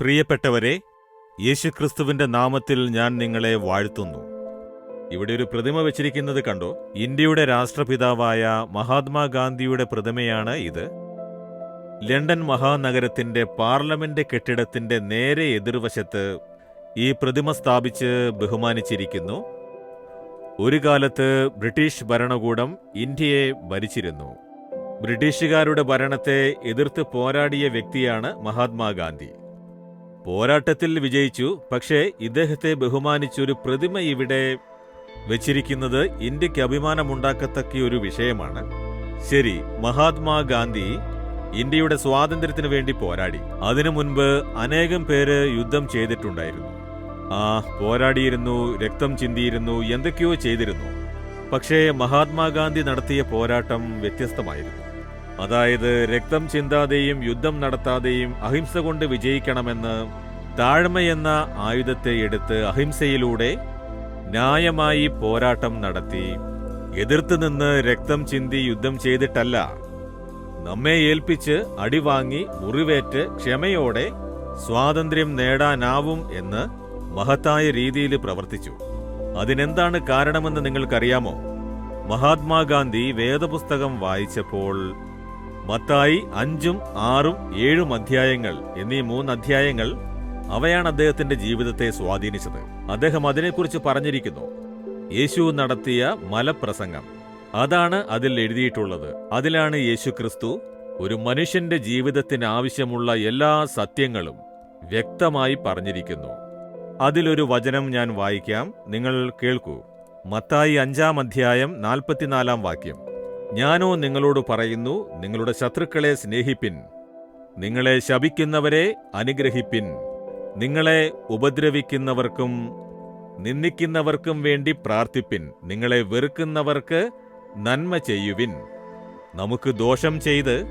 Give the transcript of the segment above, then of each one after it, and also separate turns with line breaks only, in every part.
പ്രിയപ്പെട്ടവരെ യേശുക്രിസ്തുവിന്റെ നാമത്തിൽ ഞാൻ നിങ്ങളെ വാഴ്ത്തുന്നു. ഇവിടെ ഒരു പ്രതിമ വെച്ചിരിക്കുന്നത് കണ്ടോ? ഇന്ത്യയുടെ രാഷ്ട്രപിതാവായ മഹാത്മാഗാന്ധിയുടെ പ്രതിമയാണ് ഇത്. ലണ്ടൻ മഹാനഗരത്തിന്റെ പാർലമെന്റ് കെട്ടിടത്തിന്റെ നേരെ എതിർവശത്ത് ഈ പ്രതിമ സ്ഥാപിച്ച് ബഹുമാനിച്ചിരിക്കുന്നു. ഒരു കാലത്ത് ബ്രിട്ടീഷ് ഭരണകൂടം ഇന്ത്യയെ ഭരിച്ചിരുന്നു. ബ്രിട്ടീഷുകാരുടെ ഭരണത്തെ എതിർത്ത് പോരാടിയ വ്യക്തിയാണ് മഹാത്മാഗാന്ധി. പോരാട്ടത്തിൽ വിജയിച്ചു. പക്ഷേ ഇദ്ദേഹത്തെ ബഹുമാനിച്ചൊരു പ്രതിമ ഇവിടെ വെച്ചിരിക്കുന്നത് ഇന്ത്യയ്ക്ക് അഭിമാനമുണ്ടാക്കത്തക്ക ഒരു വിഷയമാണ്. ശരി മഹാത്മാഗാന്ധി ഇന്ത്യയുടെ സ്വാതന്ത്ര്യത്തിന് വേണ്ടി പോരാടി. അതിനു മുൻപ് അനേകം പേര് യുദ്ധം ചെയ്തിട്ടുണ്ടായിരുന്നു. ആ പോരാടിയിരുന്നു രക്തം ചിന്തിയിരുന്നു എന്തൊക്കെയോ ചെയ്തിരുന്നു. പക്ഷേ മഹാത്മാഗാന്ധി നടത്തിയ പോരാട്ടം വ്യത്യസ്തമായിരുന്നു. അതായത് രക്തം ചിന്താതെയും യുദ്ധം നടത്താതെയും അഹിംസ കൊണ്ട് വിജയിക്കണമെന്ന് താഴ്മയെന്ന ആയുധത്തെ എടുത്ത് അഹിംസയിലൂടെ ന്യായമായി പോരാട്ടം നടത്തി. എതിർത്ത് നിന്ന് രക്തം ചിന്തി യുദ്ധം ചെയ്തിട്ടല്ല. നമ്മെ ഏൽപ്പിച്ച് അടിവാങ്ങി മുറിവേറ്റ് ക്ഷമയോടെ സ്വാതന്ത്ര്യം നേടാനാവും എന്ന് മഹത്തായ രീതിയിൽ പ്രവർത്തിച്ചു. അതിനെന്താണ് കാരണമെന്ന് നിങ്ങൾക്കറിയാമോ? മഹാത്മാഗാന്ധി വേദപുസ്തകം വായിച്ചപ്പോൾ മത്തായി അഞ്ചും ആറും ഏഴും അധ്യായങ്ങൾ എന്നീ മൂന്ന് അധ്യായങ്ങൾ അവയാണ് അദ്ദേഹത്തിന്റെ ജീവിതത്തെ സ്വാധീനിച്ചത്. അദ്ദേഹം അതിനെക്കുറിച്ച് പറഞ്ഞിരിക്കുന്നു. യേശു നടത്തിയ മലപ്രസംഗം. അതാണ് അതിൽ എഴുതിയിട്ടുള്ളത്. അതിലാണ് യേശു ക്രിസ്തു ഒരു മനുഷ്യന്റെ ജീവിതത്തിന് ആവശ്യമുള്ള എല്ലാ സത്യങ്ങളും വ്യക്തമായി പറഞ്ഞിരിക്കുന്നു. അതിലൊരു വചനം ഞാൻ വായിക്കാം. നിങ്ങൾ കേൾക്കൂ. മത്തായി അഞ്ചാം അധ്യായം നാൽപ്പത്തിനാലാം വാക്യം. ഞാനോ നിങ്ങളോട് പറയുന്നു നിങ്ങളുടെ ശത്രുക്കളെ സ്നേഹിപ്പിൻ. നിങ്ങളെ ശപിക്കുന്നവരെ അനുഗ്രഹിപ്പിൻ. നിങ്ങളെ ഉപദ്രവിക്കുന്നവർക്കും നിന്ദിക്കുന്നവർക്കും വേണ്ടി പ്രാർത്ഥിപ്പിൻ. നിങ്ങളെ വെറുക്കുന്നവർക്ക് നന്മ ചെയ്യുവിൻ. നമുക്ക് ദോഷം ചെയ്ത്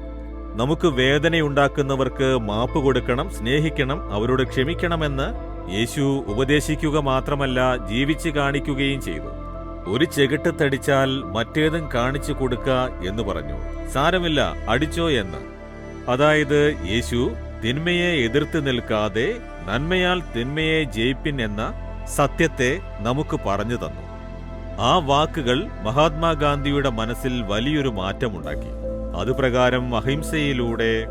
നമുക്ക് വേദനയുണ്ടാക്കുന്നവർക്ക് മാപ്പ് കൊടുക്കണം സ്നേഹിക്കണം അവരോട് ക്ഷമിക്കണമെന്ന് യേശു ഉപദേശിക്കുക മാത്രമല്ല ജീവിച്ചു കാണിക്കുകയും ചെയ്തു. ഒരു ചെകിട്ട് തടിച്ചാൽ മറ്റേതും കാണിച്ചു കൊടുക്ക എന്ന് പറഞ്ഞു. സാരമില്ല അടിച്ചോ എന്ന്. അതായത് യേശു തിന്മയെ എതിർത്ത് നിൽക്കാതെ നന്മയാൽ തിന്മയെ ജയിപ്പിൻ എന്ന സത്യത്തെ നമുക്ക് പറഞ്ഞു തന്നു. ആ വാക്കുകൾ മഹാത്മാഗാന്ധിയുടെ മനസ്സിൽ വലിയൊരു മാറ്റമുണ്ടാക്കി. അതുപ്രകാരം അഹിംസയിലൂടെ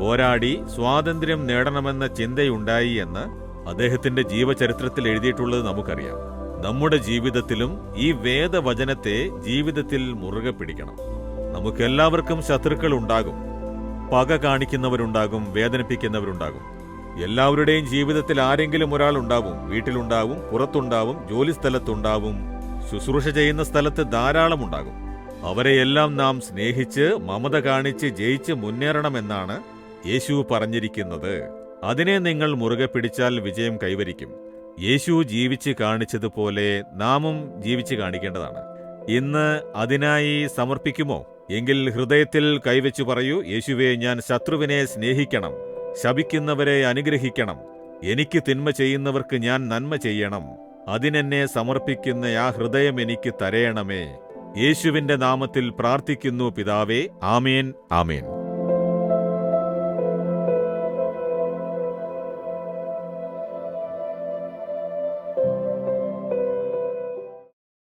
പോരാടി സ്വാതന്ത്ര്യം നേടണമെന്ന ചിന്തയുണ്ടായി എന്ന് അദ്ദേഹത്തിന്റെ ജീവചരിത്രത്തിൽ എഴുതിയിട്ടുള്ളത് നമുക്കറിയാം. നമ്മുടെ ജീവിതത്തിലും ഈ വേദവചനത്തെ ജീവിതത്തിൽ മുറുകെ പിടിക്കണം. നമുക്കെല്ലാവർക്കും ശത്രുക്കൾ ഉണ്ടാകും പക കാണിക്കുന്നവരുണ്ടാകും വേദനിപ്പിക്കുന്നവരുണ്ടാകും. എല്ലാവരുടെയും ജീവിതത്തിൽ ആരെങ്കിലും ഒരാൾ ഉണ്ടാവും വീട്ടിലുണ്ടാവും പുറത്തുണ്ടാവും ജോലിസ്ഥലത്തുണ്ടാവും ശുശ്രൂഷ ചെയ്യുന്ന സ്ഥലത്ത് ധാരാളം ഉണ്ടാകും അവരെയെല്ലാം നാം സ്നേഹിച്ച് മമത കാണിച്ച് ജയിച്ച് മുന്നേറണമെന്നാണ് യേശു പറഞ്ഞിരിക്കുന്നത്. അതിനെ നിങ്ങൾ മുറുകെ പിടിച്ചാൽ വിജയം കൈവരിക്കും. യേശു ജീവിച്ച് കാണിച്ചതുപോലെ നാമും ജീവിച്ച് കാണിക്കേണ്ടതാണ്. ഇന്ന് അതിനായി സമർപ്പിക്കുമോ? എങ്കിൽ ഹൃദയത്തിൽ കൈവച്ചു പറയൂ യേശുവെ ഞാൻ ശത്രുവിനെ സ്നേഹിക്കണം ശപിക്കുന്നവരെ അനുഗ്രഹിക്കണം എനിക്ക് തിന്മ ചെയ്യുന്നവർക്ക് ഞാൻ നന്മ ചെയ്യണം. അതിനെന്നെ സമർപ്പിക്കുന്ന ആ ഹൃദയം എനിക്ക് തരയണമേ യേശുവിന്റെ നാമത്തിൽ പ്രാർത്ഥിക്കുന്നു പിതാവേ. ആമേൻ ആമേൻ.